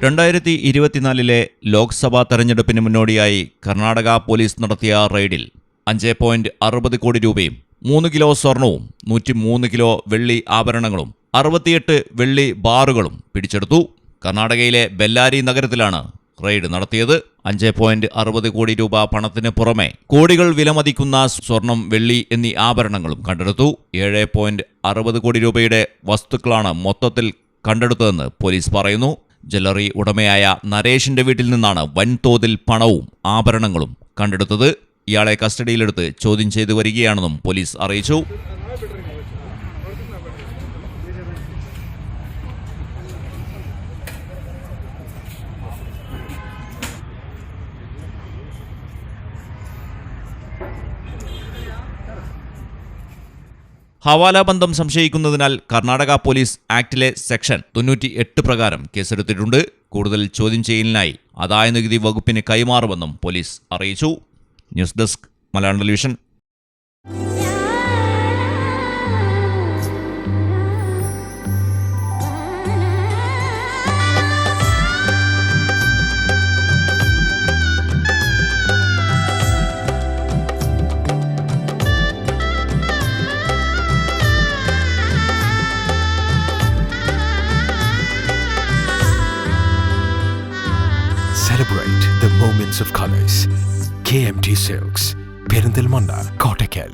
രണ്ടായിരത്തി ഇരുപത്തിനാലിലെ ലോക്സഭാ തെരഞ്ഞെടുപ്പിന് മുന്നോടിയായി കർണാടക പോലീസ് നടത്തിയ റെയ്ഡിൽ അഞ്ച് പോയിന്റ് അറുപത് കോടി രൂപയും മൂന്ന് കിലോ സ്വർണവും നൂറ്റി മൂന്ന് കിലോ വെള്ളി ആഭരണങ്ങളും അറുപത്തിയെട്ട് വെള്ളി ബാറുകളും പിടിച്ചെടുത്തു. കർണാടകയിലെ ബെല്ലാരി നഗരത്തിലാണ് റെയ്ഡ് നടത്തിയത്. അഞ്ച് പോയിന്റ് അറുപത് കോടി രൂപ പണത്തിന് പുറമെ കോടികൾ വിലമതിക്കുന്ന സ്വർണം വെള്ളി എന്നീ ആഭരണങ്ങളും കണ്ടെടുത്തു. ഏഴ് പോയിന്റ് അറുപത് കോടി രൂപയുടെ വസ്തുക്കളാണ് മൊത്തത്തിൽ കണ്ടെടുത്തതെന്ന് പോലീസ് പറയുന്നു. ജ്വല്ലറി ഉടമയായ നരേഷിന്റെ വീട്ടിൽ നിന്നാണ് വൻതോതിൽ പണവും ആഭരണങ്ങളും കണ്ടെടുത്തത്. ഇയാളെ കസ്റ്റഡിയിലെടുത്ത് ചോദ്യം ചെയ്തു വരികയാണെന്നും പോലീസ് അറിയിച്ചു. ഹവാല ബന്ധം സംശയിക്കുന്നതിനാൽ കർണാടക പോലീസ് ആക്ടിലെ സെക്ഷൻ തൊണ്ണൂറ്റി എട്ട് പ്രകാരം കേസെടുത്തിട്ടുണ്ട്. കൂടുതൽ ചോദ്യം ചെയ്യലിനായി ആദായ നികുതി വകുപ്പിന് കൈമാറുമെന്നും പോലീസ് അറിയിച്ചു. News desk Malayalam television. celebrate the moments of colors. KMT Silks, Perindil Manna, Kottakel.